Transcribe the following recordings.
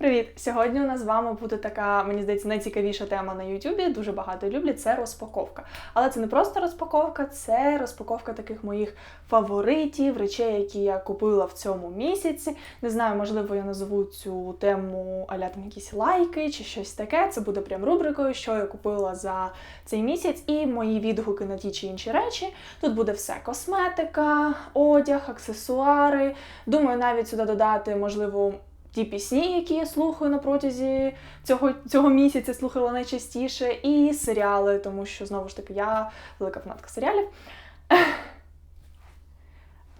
Привіт! Сьогодні у нас з вами буде така, мені здається, найцікавіша тема на Ютубі. Дуже багато люблять. Це розпаковка. Але це не просто розпаковка, це розпаковка таких моїх фаворитів, речей, які я купила в цьому місяці. Не знаю, можливо, я назову цю тему аля там якісь лайки чи щось таке. Це буде прям рубрикою, що я купила за цей місяць, і мої відгуки на ті чи інші речі. Тут буде все: косметика, одяг, аксесуари. Думаю, навіть сюди додати, можливо ті пісні, які я слухаю на протязі цього цього місяця, слухала найчастіше, і серіали, тому що знову ж таки я велика фанатка серіалів.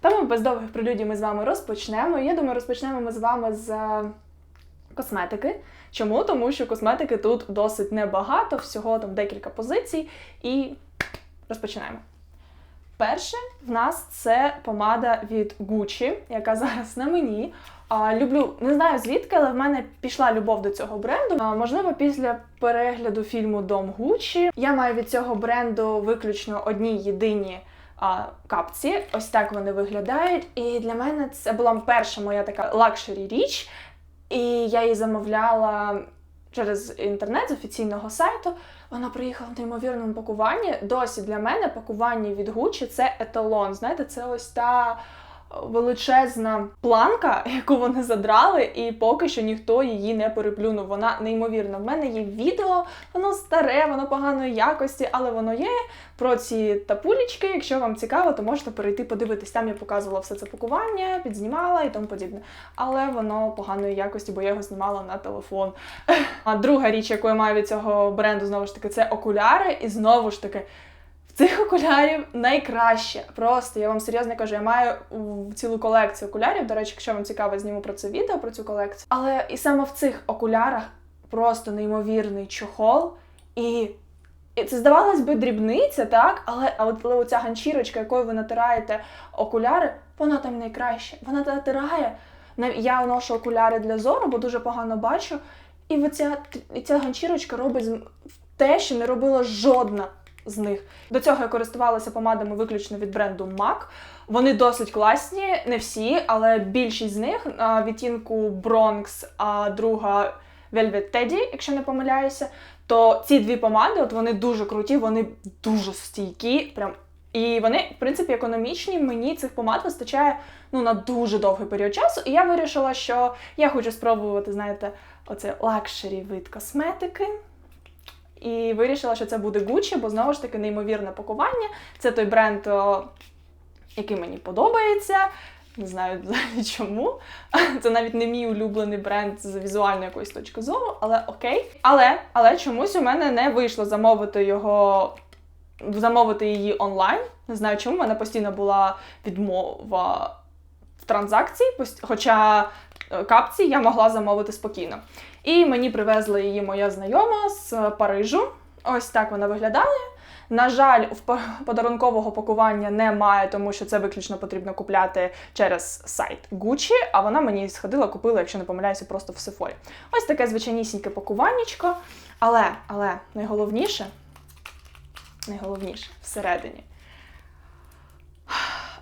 Тому без довгих прелюдій ми з вами розпочнемо. Я думаю, розпочнемо ми з вами з косметики. Чому? Тому що косметики тут досить небагато, всього там декілька позицій, і розпочинаємо. Перше в нас це помада від Gucci, яка зараз на мені. А, Люблю, не знаю звідки, але в мене пішла любов до цього бренду. А, Можливо, після перегляду фільму Дом Гуччі я маю від цього бренду виключно одні єдині а, капці. Ось так вони виглядають. І для мене це була перша моя така лакшері річ. І я її замовляла через інтернет з офіційного сайту. Вона приїхала в неймовірному пакуванні. Досі для мене пакування від Гучі – це еталон. Знаєте, це ось та величезна планка, яку вони задрали, і поки що ніхто її не переплюнув. Вона неймовірна. В мене є відео, воно старе, воно поганої якості, але воно є про ці тапулічки. Якщо вам цікаво, то можете перейти подивитись. Там я показувала все це пакування, підзнімала і тому подібне. Але воно поганої якості, бо я його знімала на телефон. А друга річ, яку я маю від цього бренду, знову ж таки, це окуляри. І знову ж таки. Цих окулярів найкраще. Просто я вам серйозно кажу, я маю цілу колекцію окулярів. До речі, якщо вам цікаво, зніму про це відео, про цю колекцію. Але і саме в цих окулярах просто неймовірний чохол. І і це здавалось би дрібниця, так? Але а от ганчірочка, якою ви натираєте окуляри, вона там найкраща. Вона натирає. Я ношу окуляри для зору, бо дуже погано бачу. І оця, ця ганчірочка робить те, що не робила жодна з них. До цього я користувалася помадами виключно від бренду MAC. Вони досить класні, не всі, але більшість з них відтінку Bronx, а друга Velvet Teddy, якщо не помиляюся. То ці дві помади, от вони дуже круті, вони дуже стійкі. Прям і вони, в принципі, економічні. Мені цих помад вистачає ну, на дуже довгий період часу. І я вирішила, що я хочу спробувати, знаєте, оце лакшері вид косметики. І вирішила, що це буде Gucci, бо знову ж таки неймовірне пакування. Це той бренд, який мені подобається. Не знаю чому. Це навіть не мій улюблений бренд з візуальної якоїсь точки зору, але окей. Але але чомусь у мене не вийшло замовити його, замовити її онлайн. Не знаю, чому У мене постійно була відмова в транзакції, хоча е, капці я могла замовити спокійно. І мені привезла її моя знайома з Парижу. Ось так вона виглядає. На жаль, в подарункового пакування немає, тому що це виключно потрібно купляти через сайт Gucci, а вона мені сходила, купила, якщо не помиляюся, просто в Сефорі. Ось таке звичайнісіньке пакуваннячко. Але, але найголовніше, найголовніше всередині.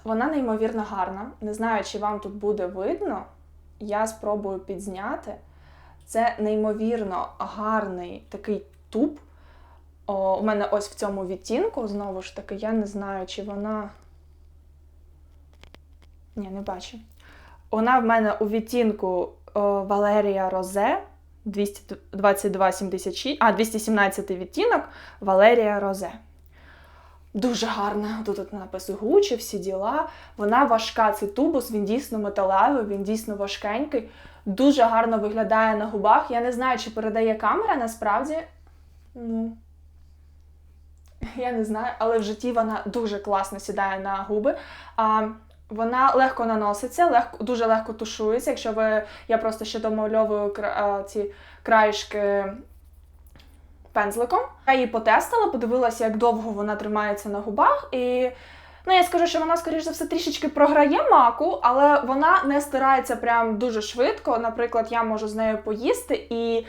Вона неймовірно гарна. Не знаю, чи вам тут буде видно. Я спробую підзняти. Це неймовірно гарний такий туб. О, У мене ось в цьому відтінку, знову ж таки, я не знаю, чи вона. Ні, не бачу. Вона в мене у відтінку о, Валерія Розе 222,76, а 217 відтінок Валерія Розе. Дуже гарна. Тут напис Гучі, всі діла. Вона важка, цей тубус, він дійсно металевий, він дійсно важкенький дуже гарно виглядає на губах. Я не знаю, чи передає камера насправді. Ну, я не знаю, але в житті вона дуже класно сідає на губи. А, Вона легко наноситься, легко, дуже легко тушується. Якщо ви. Я просто ще домальовую ці краєшки пензликом. Я її потестила, подивилася, як довго вона тримається на губах. і Ну, я скажу, що вона, скоріш за все, трішечки програє маку, але вона не стирається прям дуже швидко. Наприклад, я можу з нею поїсти, і е,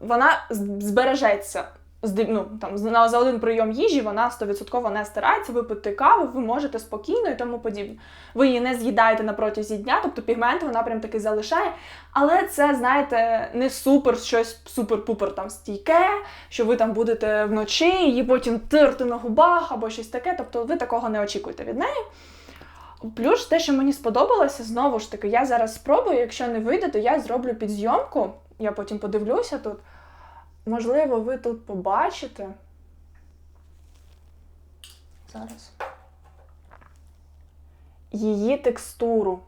вона збережеться ну, там, за один прийом їжі вона 100% не стирається, випити каву, ви можете спокійно і тому подібне. Ви її не з'їдаєте на протязі дня, тобто пігменти вона прям таки залишає. Але це, знаєте, не супер щось супер-пупер там стійке, що ви там будете вночі її потім терти на губах або щось таке. Тобто ви такого не очікуєте від неї. Плюс те, що мені сподобалося, знову ж таки, я зараз спробую, якщо не вийде, то я зроблю підзйомку. Я потім подивлюся тут. Можливо, ви тут побачите. Зараз. Її текстуру.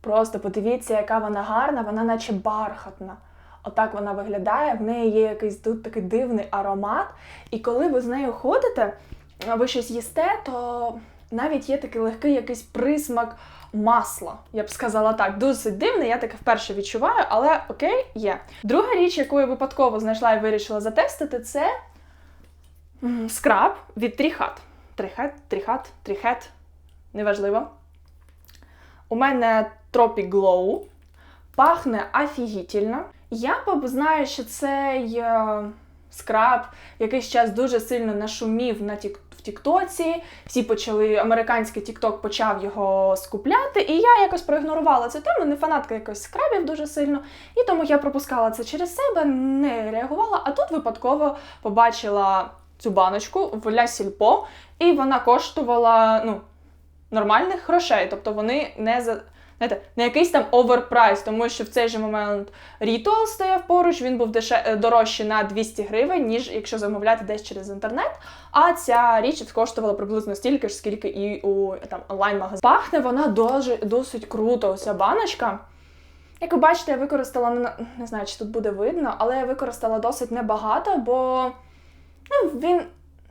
Просто подивіться, яка вона гарна, вона наче бархатна. Отак вона виглядає, в неї є якийсь тут такий дивний аромат. І коли ви з нею ходите, ви щось їсте, то навіть є такий легкий якийсь присмак масла. Я б сказала так, досить дивний, я таке вперше відчуваю, але окей, є. Друга річ, яку я випадково знайшла і вирішила затестити, це скраб від Тріхат. Тріхет, тріхат, тріхет, неважливо. У мене Tropic Glow. Пахне офігітельно. Я б знаю, що цей е, скраб якийсь час дуже сильно нашумів на тік Тіктоці. Всі почали, американський Тікток почав його скупляти, і я якось проігнорувала цю тему, не фанатка якось скрабів дуже сильно. І тому я пропускала це через себе, не реагувала. А тут випадково побачила цю баночку в Ля Сільпо, і вона коштувала ну, нормальних грошей. Тобто вони не за. Знаєте, не якийсь там оверпрайс, тому що в цей же момент Рітол стояв поруч, він був деше... е, дорожчий на 200 гривень, ніж якщо замовляти десь через інтернет. А ця річ коштувала приблизно стільки ж, скільки і у там онлайн-магазині. Пахне вона дуже досить круто. Оця баночка. Як ви бачите, я використала не знаю, чи тут буде видно, але я використала досить небагато, бо ну, він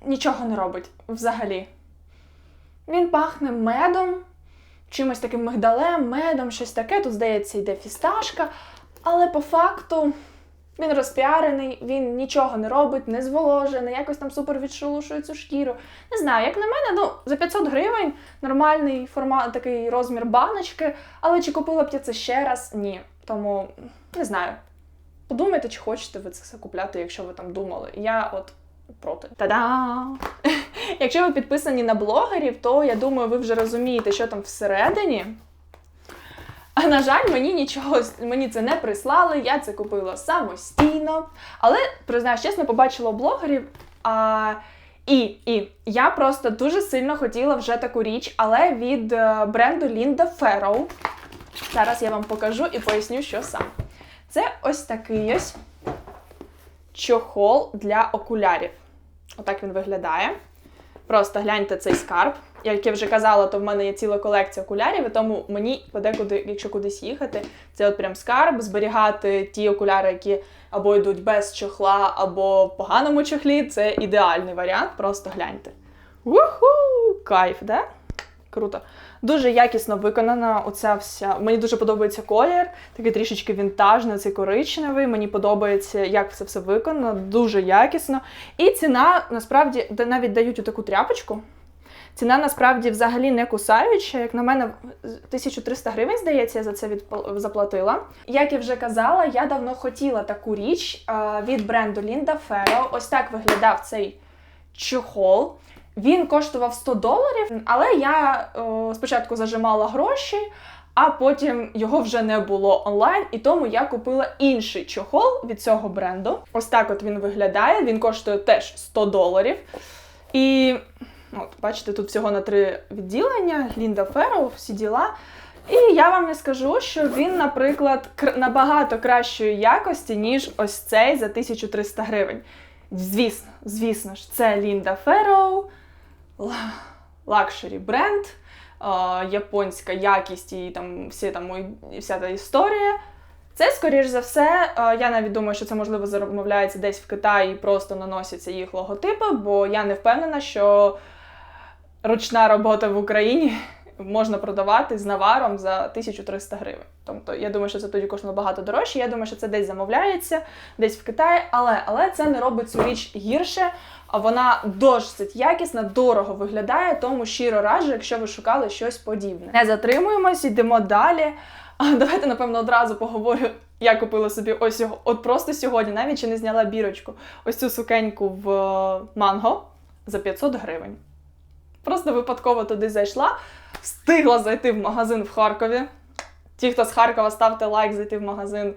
нічого не робить взагалі. Він пахне медом, чимось таким мигдалем, медом, щось таке. Тут, здається, йде фісташка. Але по факту він розпіарений, він нічого не робить, не зволожений, якось там супер відшелушує цю шкіру. Не знаю, як на мене, ну, за 500 гривень нормальний формат, такий розмір баночки, але чи купила б я це ще раз? Ні. Тому не знаю. Подумайте, чи хочете ви це купляти, якщо ви там думали. Я от проти. Та-да! Якщо ви підписані на блогерів, то я думаю, ви вже розумієте, що там всередині. А на жаль, мені нічого мені це не прислали, я це купила самостійно. Але, признаюсь чесно, побачила блогерів. А, і, і я просто дуже сильно хотіла вже таку річ, але від е, бренду Linda Farrow. Зараз я вам покажу і поясню, що саме. Це ось такий ось чохол для окулярів. Отак він виглядає. Просто гляньте цей скарб. Як я вже казала, то в мене є ціла колекція окулярів, і тому мені подекуди, якщо кудись їхати, це от прям скарб, зберігати ті окуляри, які або йдуть без чохла, або в поганому чохлі. Це ідеальний варіант. Просто гляньте. Уху! Кайф, да? Круто. Дуже якісно виконана оця вся. Мені дуже подобається колір, такий трішечки вінтажний, цей коричневий. Мені подобається, як це все виконано, дуже якісно. І ціна насправді навіть дають таку тряпочку. Ціна насправді взагалі не кусаюча. Як на мене, 1300 гривень, здається, я за це заплатила. Як я вже казала, я давно хотіла таку річ від бренду Linda Farrow. Ось так виглядав цей чохол. Він коштував 100 доларів, але я е, спочатку зажимала гроші, а потім його вже не було онлайн, і тому я купила інший чохол від цього бренду. Ось так от він виглядає. Він коштує теж 100 доларів. І от, бачите, тут всього на три відділення: Лінда Ферроу, всі діла. І я вам не скажу, що він, наприклад, кр- набагато кращої якості, ніж ось цей за 1300 гривень. Звісно, звісно ж, це Лінда Ферроу, лакшері бренд, японська якість і там всі там вся та історія. Це, скоріш за все, я навіть думаю, що це можливо замовляється десь в Китаї і просто наносяться їх логотипи, бо я не впевнена, що ручна робота в Україні можна продавати з наваром за 1300 гривень. Тобто, я думаю, що це тоді коштує набагато дорожче. Я думаю, що це десь замовляється, десь в Китаї, але, але це не робить цю річ гірше. А вона досить якісна, дорого виглядає, тому щиро раджу, якщо ви шукали щось подібне. Не затримуємось, йдемо далі. Давайте, напевно, одразу поговорю. Я купила собі ось от просто сьогодні, навіть чи не зняла бірочку, ось цю сукеньку в е, манго за 500 гривень. Просто випадково туди зайшла, встигла зайти в магазин в Харкові. Ті, хто з Харкова, ставте лайк, зайти в магазин.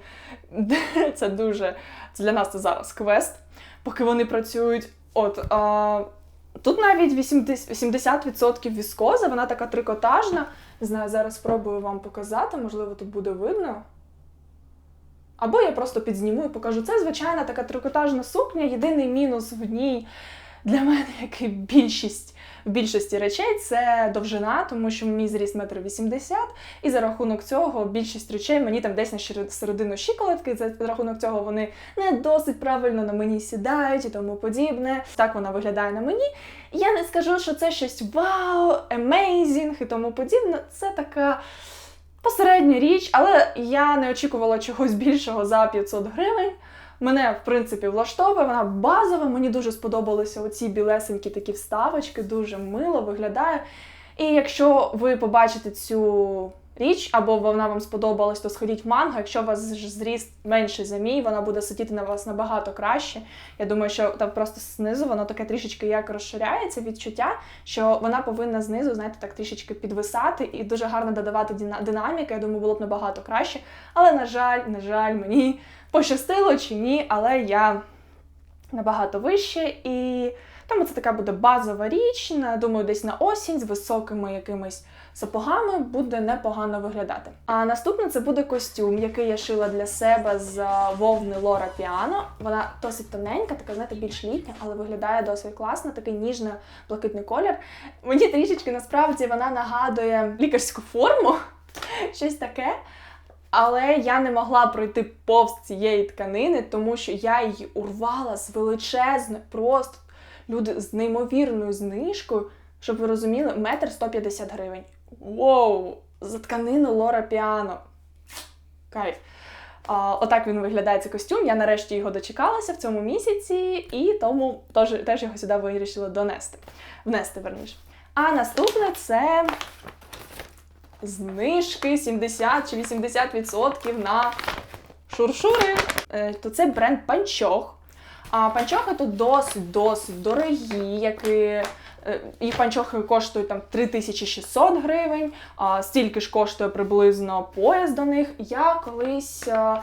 Це дуже це для нас це зараз квест, поки вони працюють. От а, тут навіть 80%, 80% віскоза, вона така трикотажна. Не знаю, зараз спробую вам показати, можливо, тут буде видно. Або я просто підзніму і покажу. Це звичайна така трикотажна сукня. Єдиний мінус в ній для мене, як і більшість в більшості речей, це довжина, тому що мій зріст 1,80 м, і за рахунок цього більшість речей мені там десь на середину щиколотки, за рахунок цього вони не досить правильно на мені сідають і тому подібне. Так вона виглядає на мені. Я не скажу, що це щось вау, емейзінг і тому подібне. Це така посередня річ, але я не очікувала чогось більшого за 500 гривень. Мене, в принципі, влаштовує, вона базова. Мені дуже сподобалися оці білесенькі такі вставочки, дуже мило виглядає. І якщо ви побачите цю річ, або вона вам сподобалась, то сходіть в манго. Якщо у вас зріст менший за мій, вона буде сидіти на вас набагато краще. Я думаю, що там просто знизу воно таке трішечки як розширяється відчуття, що вона повинна знизу, знаєте, так трішечки підвисати і дуже гарно додавати дина- динаміки. Я думаю, було б набагато краще. Але, на жаль, на жаль, мені пощастило чи ні, але я набагато вище і. Тому це така буде базова річ. Думаю, десь на осінь з високими якимись сапогами буде непогано виглядати. А наступне це буде костюм, який я шила для себе з е, вовни Лора Піано. Вона досить тоненька, така, знаєте, більш літня, але виглядає досить класно, такий ніжно-блакитний колір. Мені трішечки насправді вона нагадує лікарську форму, щось таке. Але я не могла пройти повз цієї тканини, тому що я її урвала з величезною, просто люди з неймовірною знижкою, щоб ви розуміли, метр 150 гривень. Воу! За тканину Лора Піано. Кайф. А, отак він виглядає цей костюм. Я нарешті його дочекалася в цьому місяці, і тому теж, теж його сюди вирішила донести. Внести, верніше. А наступне це знижки 70 чи 80% на шуршури. Е, То це бренд Панчох. А панчохи тут досить-досить дорогі, які е, їх панчохи коштують там 3600 гривень, а стільки ж коштує приблизно пояс до них. Я колись. е,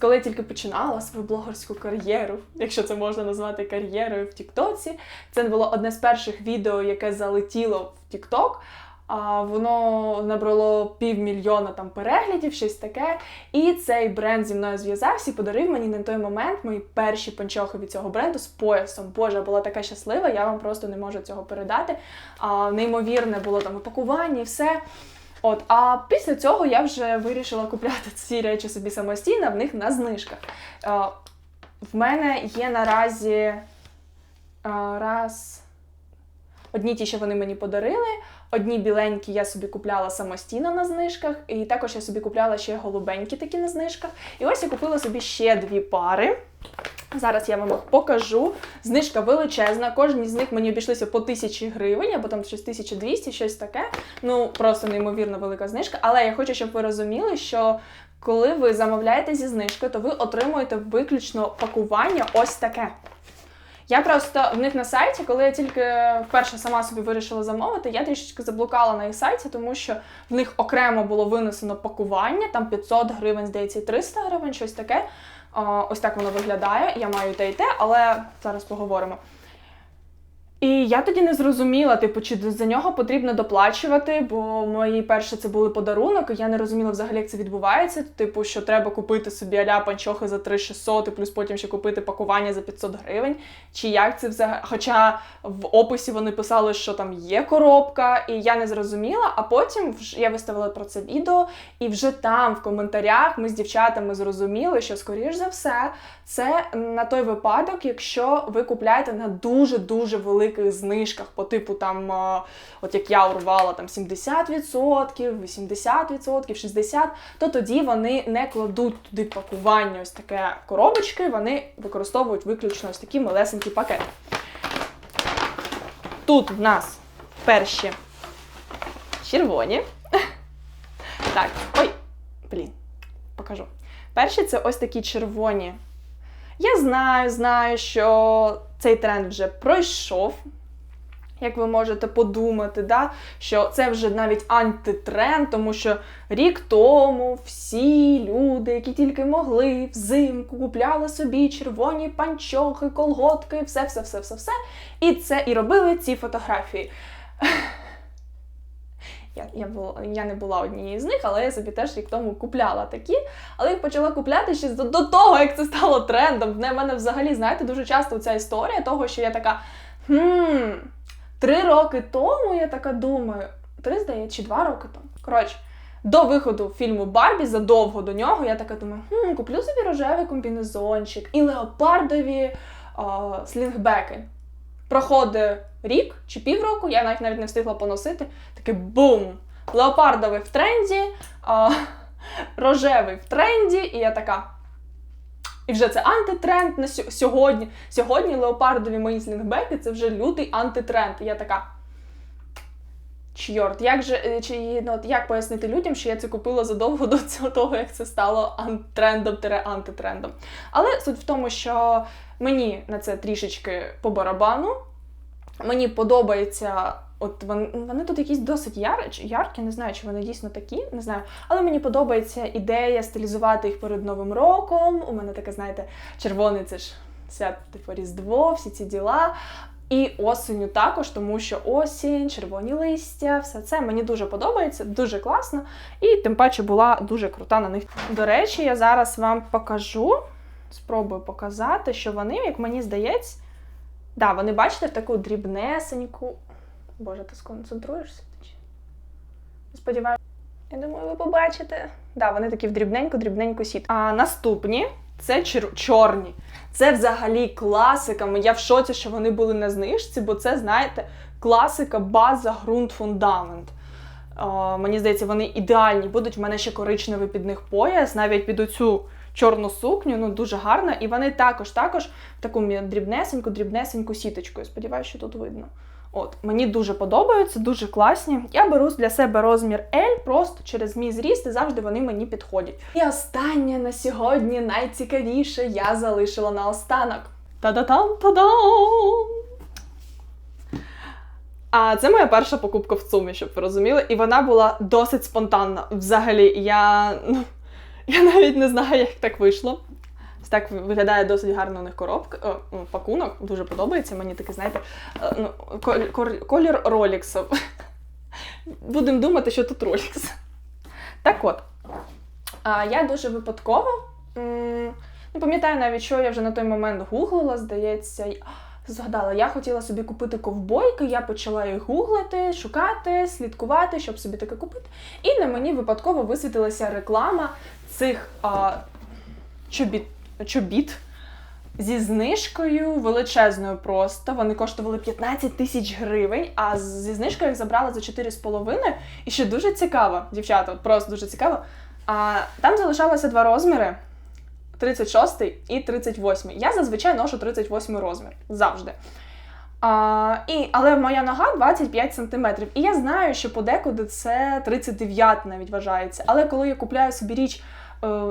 Коли я тільки починала свою блогерську кар'єру, якщо це можна назвати кар'єрою в Тіктоці, це було одне з перших відео, яке залетіло в Тікток. А воно набрало півмільйона там переглядів, щось таке. І цей бренд зі мною зв'язався і подарив мені на той момент мої перші панчохи від цього бренду з поясом. Боже, я була така щаслива, я вам просто не можу цього передати. А, неймовірне було там упакування і все. От, а після цього я вже вирішила купляти ці речі собі самостійно, в них на знижках. В мене є наразі раз. Одні ті, що вони мені подарили, одні біленькі я собі купляла самостійно на знижках, і також я собі купляла ще голубенькі такі на знижках. І ось я купила собі ще дві пари. Зараз я вам їх покажу. Знижка величезна. Кожні з них мені обійшлися по 1000 гривень, або там щось 1200, щось таке. Ну просто неймовірно велика знижка. Але я хочу, щоб ви розуміли, що коли ви замовляєте зі знижкою, то ви отримуєте виключно пакування ось таке. Я просто в них на сайті, коли я тільки вперше сама собі вирішила замовити, я трішечки заблукала на їх сайті, тому що в них окремо було винесено пакування, там 500 гривень, здається, і 300 гривень, щось таке. Ось так воно виглядає. Я маю те і те, але зараз поговоримо. І я тоді не зрозуміла, типу, чи за нього потрібно доплачувати, бо мої перші це були подарунок, і я не розуміла взагалі, як це відбувається. Типу, що треба купити собі аля панчохи за 3600, і плюс потім ще купити пакування за 500 гривень. Чи як це взагалі? Хоча в описі вони писали, що там є коробка, і я не зрозуміла. А потім я виставила про це відео, і вже там в коментарях ми з дівчатами зрозуміли, що скоріш за все це на той випадок, якщо ви купляєте на дуже дуже великих знижках, по типу там, от як я урвала там 70%, 80%, 60%, то тоді вони не кладуть туди пакування, ось таке коробочки, вони використовують виключно ось такі малесенькі пакети. Тут в нас перші червоні. Так, ой, Блін, покажу. Перші це ось такі червоні. Я знаю, знаю, що цей тренд вже пройшов. Як ви можете подумати, да? що це вже навіть антитренд, тому що рік тому всі люди, які тільки могли, взимку купляли собі червоні панчохи, колготки, все, все, все, все, все. І це і робили ці фотографії. Я я, я не була однією з них, але я собі теж рік тому купляла такі. Але їх почала купляти ще до, до того, як це стало трендом. В мене взагалі, знаєте, дуже часто ця історія того, що я така. хм, Три роки тому я така думаю, три здається, чи два роки тому. Коротше, до виходу фільму Барбі задовго до нього я така думаю, хм, куплю собі рожевий комбінезончик і леопардові о, слінгбеки. Проходить рік чи півроку, я навіть навіть не встигла поносити. Таке бум! Леопардовий в тренді, о, рожевий в тренді, і я така. І вже це антитренд на сьогодні. Сьогодні леопардові мої слінгбеки це вже лютий антитренд. І я така. Чорт, як же чи ну, як пояснити людям, що я це купила задовго до того, як це стало трендом антитрендом. Але суть в тому, що мені на це трішечки по барабану. Мені подобається От вони, вони тут якісь досить яр, яркі, не знаю, чи вони дійсно такі, не знаю. Але мені подобається ідея стилізувати їх перед Новим роком. У мене таке, знаєте, червоний це ж свят, типу Різдво, всі ці діла. І осеню також, тому що осінь, червоні листя, все це мені дуже подобається, дуже класно. І тим паче була дуже крута на них. До речі, я зараз вам покажу, спробую показати, що вони, як мені здається, да, вони бачите в таку дрібнесеньку. Боже, ти сконцентруєшся? Сподіваюся, я думаю, ви побачите. Да, вони такі в дрібненьку-дрібненьку сіт. А наступні це чор чорні. Це взагалі класика. Я в шоці, що вони були на знижці, бо це, знаєте, класика, база, ґрунт, фундамент. Мені здається, вони ідеальні. Будуть в мене ще коричневий під них пояс, навіть під оцю чорну сукню, ну дуже гарна. І вони також також в таку дрібнесеньку-дрібнесеньку сіточкою. Сподіваюся, що тут видно. От, Мені дуже подобаються, дуже класні. Я беру для себе розмір L просто через мій зріст і завжди вони мені підходять. І останнє на сьогодні найцікавіше я залишила на останок. Та-да-там, та-дам! А це моя перша покупка в Цумі, щоб ви розуміли, і вона була досить спонтанна. Взагалі, я ну, я навіть не знаю, як так вийшло. Так виглядає досить гарно у них коробка, ну, пакунок, дуже подобається. Мені такий, знаєте, е, ну, колір Роліксів. Будемо думати, що тут Ролікс. Так от, я дуже випадково не пам'ятаю навіть, що я вже на той момент гуглила, здається. Згадала, я хотіла собі купити ковбойки, я почала їх гуглити, шукати, слідкувати, щоб собі таке купити. І на мені випадково висвітилася реклама цих а, чобіт чобіт зі знижкою величезною просто. Вони коштували 15 тисяч гривень, а зі знижкою їх забрали за 4,5. І ще дуже цікаво, дівчата, просто дуже цікаво. А, Там залишалося два розміри: 36 і 38. Я зазвичай ношу 38 розмір. Завжди. А, і, Але моя нога 25 см. І я знаю, що подекуди це 39 навіть вважається. Але коли я купляю собі річ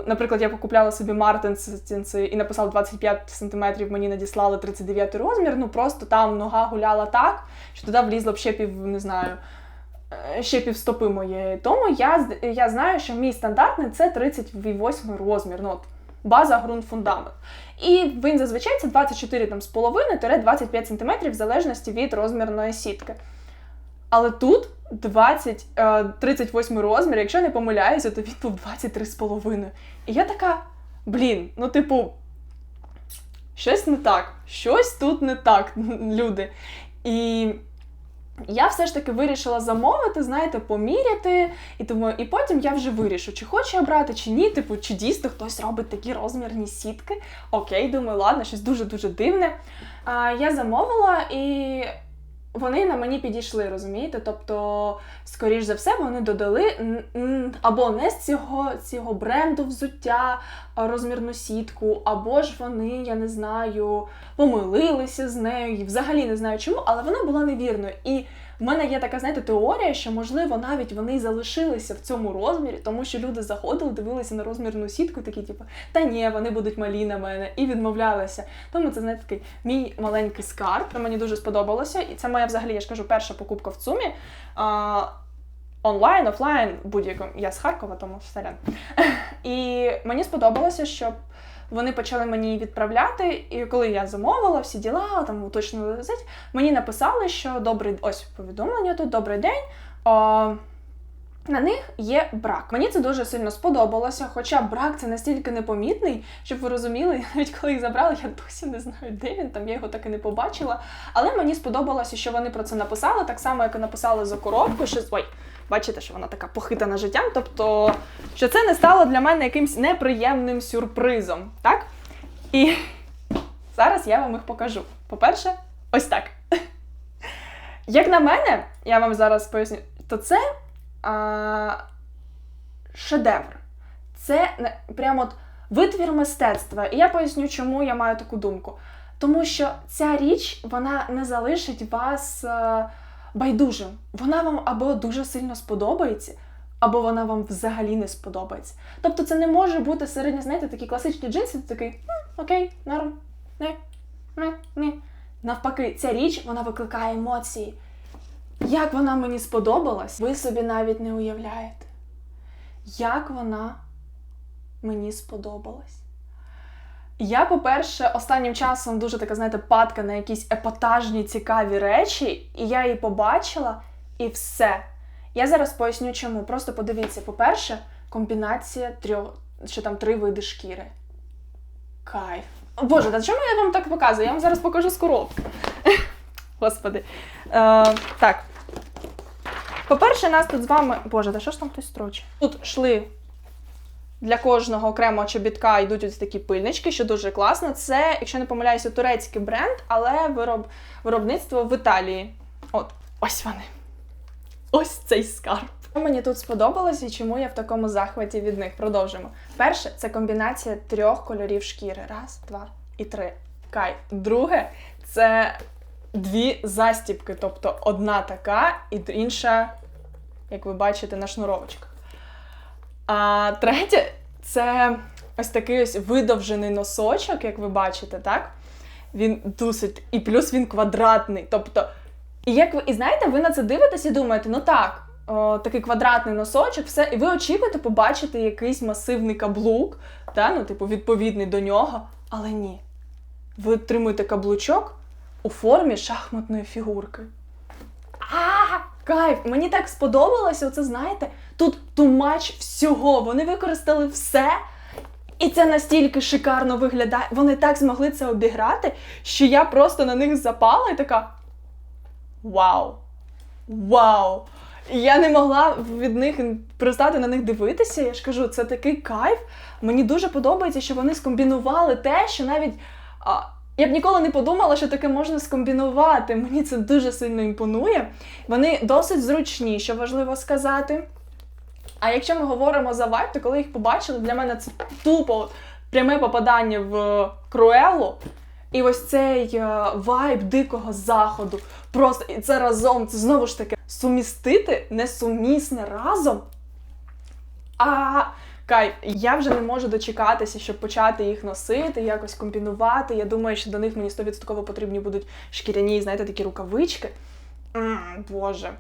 наприклад, я покупляла собі Мартинси і написала 25 см, мені надіслали 39 розмір. Ну просто там нога гуляла так, що туди влізло б ще пів, не знаю, е, ще пів стопи моєї. Тому я я знаю, що мій стандартний це 38 розмір. Ну, от, База, ґрунт, фундамент. І він зазвичай це 24,5-25 см в залежності від розмірної сітки. Але тут 20, 38 е, розмір, якщо я не помиляюся, то він був 23,5. І я така, блін, ну, типу, щось не так, щось тут не так, люди. І я все ж таки вирішила замовити, знаєте, поміряти. І думаю, і потім я вже вирішу, чи хочу я брати, чи ні. Типу, чи дійсно хтось робить такі розмірні сітки. Окей, думаю, ладно, щось дуже-дуже дивне. А, Я замовила і вони на мені підійшли, розумієте? Тобто, скоріш за все, вони додали або не з цього цього бренду взуття розмірну сітку, або ж вони, я не знаю, помилилися з нею. і Взагалі не знаю чому, але вона була невірною. І в мене є така, знаєте, теорія, що можливо навіть вони залишилися в цьому розмірі, тому що люди заходили, дивилися на розмірну сітку, такі, типу, та ні, вони будуть малі на мене, і відмовлялися. Тому це знаєте, такий мій маленький скарб. Мені дуже сподобалося, і це моя взагалі, я ж кажу, перша покупка в ЦУМі. А, Онлайн, офлайн, будь-якому. Я з Харкова, тому сорян. І мені сподобалося, що вони почали мені відправляти, і коли я замовила всі діла, там уточнили мені написали, що добрий ось повідомлення тут, добрий день. О, на них є брак. Мені це дуже сильно сподобалося, хоча брак це настільки непомітний, щоб ви розуміли, навіть коли їх забрали, я досі не знаю, де він там, я його так і не побачила. Але мені сподобалося, що вони про це написали, так само, як і написали за коробку, що ой, бачите, що вона така похитана життям. Тобто, що це не стало для мене якимсь неприємним сюрпризом, так? І зараз я вам їх покажу. По-перше, ось так. Як на мене, я вам зараз поясню, то це а, шедевр. Це не- прямо от витвір мистецтва. І я поясню, чому я маю таку думку. Тому що ця річ вона не залишить вас е, байдужим. Вона вам або дуже сильно сподобається, або вона вам взагалі не сподобається. Тобто це не може бути середньо, знаєте, такі класичні джинси, ти такий окей, норм, не, не, ні. Навпаки, ця річ вона викликає емоції. Як вона мені сподобалась, ви собі навіть не уявляєте. Як вона мені сподобалась. Я, по-перше, останнім часом дуже така, знаєте, падка на якісь епатажні цікаві речі, і я її побачила, і все. Я зараз поясню, чому. Просто подивіться, по-перше, комбінація трьох, що там три види шкіри. Кайф. Боже, та чому я вам так показую? Я вам зараз покажу з коробки. Господи. Е, так. По-перше, нас тут з вами. Боже, та що ж там хтось строчить? Тут йшли для кожного окремого чобітка йдуть ось такі пильнички, що дуже класно. Це, якщо не помиляюся, турецький бренд, але вироб... виробництво в Італії. От, ось вони. Ось цей скарб. Мені тут сподобалось і чому я в такому захваті від них. Продовжимо. Перше, це комбінація трьох кольорів шкіри. Раз, два і три. Кайф. Друге, це дві застіпки, тобто одна така і інша, як ви бачите, на шнуровочках. А третє це ось такий ось видовжений носочок, як ви бачите, так? Він досить, і плюс він квадратний. Тобто, і як ви і знаєте, ви на це дивитесь і думаєте, ну так, о, такий квадратний носочок, все, і ви очікуєте побачити якийсь масивний каблук, та, ну, типу, відповідний до нього, але ні. Ви отримуєте каблучок у формі шахматної фігурки. А, кайф! Мені так сподобалося, оце знаєте, тут тумач всього. Вони використали все. І це настільки шикарно виглядає. Вони так змогли це обіграти, що я просто на них запала і така. Вау! Вау! Я не могла від них перестати на них дивитися. Я ж кажу, це такий кайф. Мені дуже подобається, що вони скомбінували те, що навіть. А, я б ніколи не подумала, що таке можна скомбінувати. Мені це дуже сильно імпонує. Вони досить зручні, що важливо сказати. А якщо ми говоримо за вайб, то коли їх побачили, для мене це тупо пряме попадання в Круелу. І ось цей е, вайб дикого заходу. Просто і це разом, це знову ж таки сумістити несумісне разом. А кайф, я вже не можу дочекатися, щоб почати їх носити, якось комбінувати. Я думаю, що до них мені 100% потрібні будуть шкіряні, знаєте, такі рукавички. М, Боже.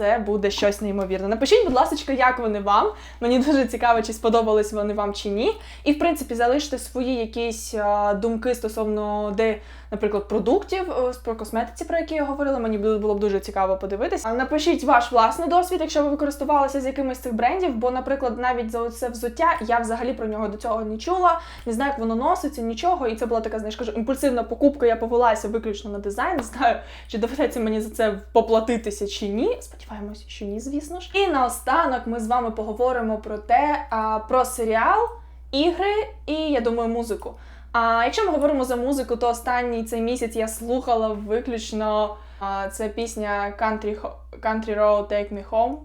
Це буде щось неймовірне. Напишіть, будь ласка, як вони вам. Мені дуже цікаво, чи сподобались вони вам чи ні. І, в принципі, залиште свої якісь думки стосовно де, наприклад, продуктів е, про косметиці, про які я говорила. Мені було б дуже цікаво подивитись. А напишіть ваш власний досвід, якщо ви використовувалися з якимось з цих брендів. Бо, наприклад, навіть за це взуття я взагалі про нього до цього не чула, не знаю, як воно носиться, нічого. І це була така, знаєш, кажу, імпульсивна покупка. Я повелася виключно на дизайн. Не знаю, чи доведеться мені за це поплатитися чи ні. Сподіваємось, що ні, звісно ж. І наостанок ми з вами поговоримо про те, а, про серіал, ігри і я думаю, музику. А якщо ми говоримо за музику, то останній цей місяць я слухала виключно а, це пісня Country, Country Road Take Me Home.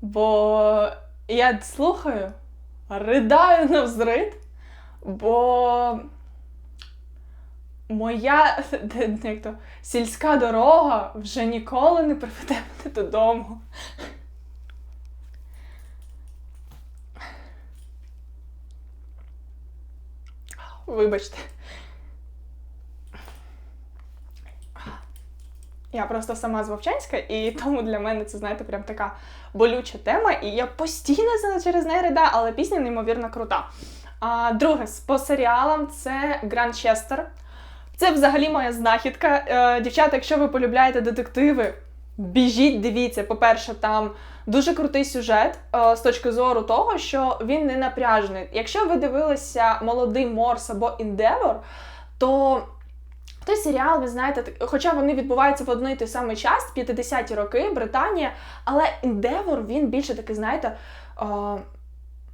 Бо я слухаю, ридаю на взрит, бо моя як то, сільська дорога вже ніколи не приведе мене додому. Вибачте. Я просто сама з Вовчанська, і тому для мене це, знаєте, прям така болюча тема. І я постійно через неї ридаю, але пісня неймовірно крута. А, друге, по серіалам це Гранчестер. Це взагалі моя знахідка. Е, дівчата, якщо ви полюбляєте детективи, біжіть, дивіться. По-перше, там дуже крутий сюжет е, з точки зору того, що він не напряжений. Якщо ви дивилися молодий Морс або Індевор, то той серіал, ви знаєте, хоча вони відбуваються в одний і той самий час, 50-ті роки, Британія, але Індевор він більше такий, знаєте.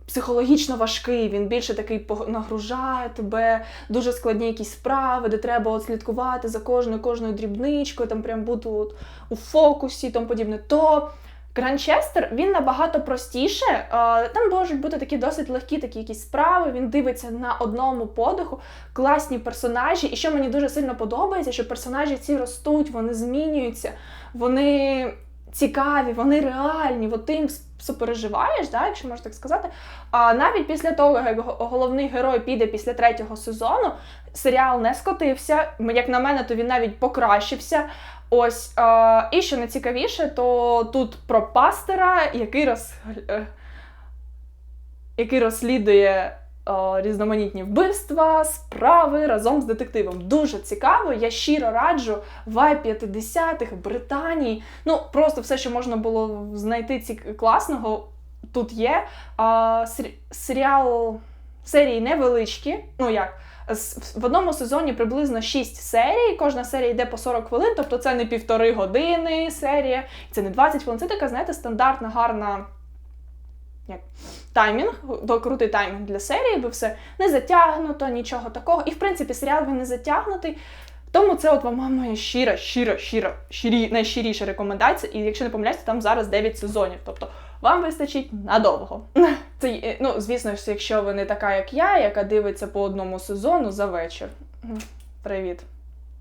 Психологічно важкий, він більше такий нагружає тебе, дуже складні якісь справи, де треба от слідкувати за кожною кожною дрібничкою, там прям бути от у фокусі і тому подібне. То Гранчестер він набагато простіше. Там можуть бути такі досить легкі такі якісь справи. Він дивиться на одному подиху, класні персонажі. І що мені дуже сильно подобається, що персонажі ці ростуть, вони змінюються, вони цікаві, вони реальні. От ти їм сопереживаєш, да, якщо можна так сказати. А навіть після того, як головний герой піде після третього сезону, серіал не скотився. Як на мене, то він навіть покращився. Ось е, і що найцікавіше, то тут про пастора, який роз, е, який розслідує різноманітні вбивства, справи разом з детективом. Дуже цікаво. Я щиро раджу вайб 50-х, Британії. Ну, просто все, що можна було знайти ці класного, тут є. А, сері- серіал серії невеличкі. Ну як? В одному сезоні приблизно 6 серій, кожна серія йде по 40 хвилин, тобто це не півтори години серія, це не 20 хвилин. Це така, знаєте, стандартна, гарна як, таймінг, до- крутий таймінг для серії, бо все не затягнуто, нічого такого. І в принципі серіал він не затягнутий. Тому це от вам моя щира, щира, щира, щирі, найщиріша рекомендація. І якщо не помиляюсь, то там зараз 9 сезонів. Тобто вам вистачить надовго. Це, е, ну, звісно ж, якщо ви не така, як я, яка дивиться по одному сезону за вечір. Привіт.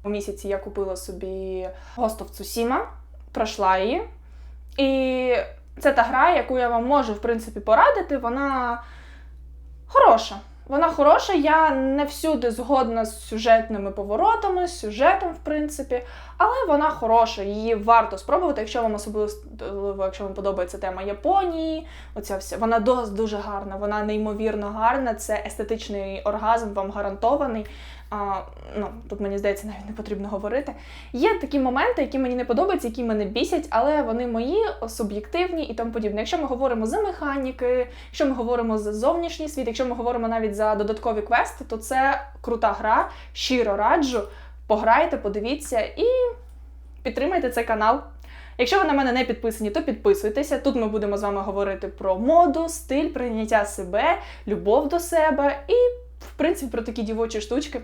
У місяці я купила собі Ghost of пройшла її. І це та гра, яку я вам можу, в принципі, порадити. Вона хороша. Вона хороша, я не всюди згодна з сюжетними поворотами, з сюжетом, в принципі, але вона хороша, її варто спробувати, якщо вам особливо, якщо вам подобається тема Японії, оця вся вона дос дуже гарна, вона неймовірно гарна. Це естетичний оргазм, вам гарантований. А, ну, тут мені здається, навіть не потрібно говорити. Є такі моменти, які мені не подобаються, які мене бісять, але вони мої суб'єктивні і тому подібне. Якщо ми говоримо за механіки, якщо ми говоримо за зовнішній світ, якщо ми говоримо навіть за додаткові квести, то це крута гра. Щиро раджу. Пограйте, подивіться і підтримайте цей канал. Якщо ви на мене не підписані, то підписуйтеся. Тут ми будемо з вами говорити про моду, стиль, прийняття себе, любов до себе і, в принципі, про такі дівочі штучки.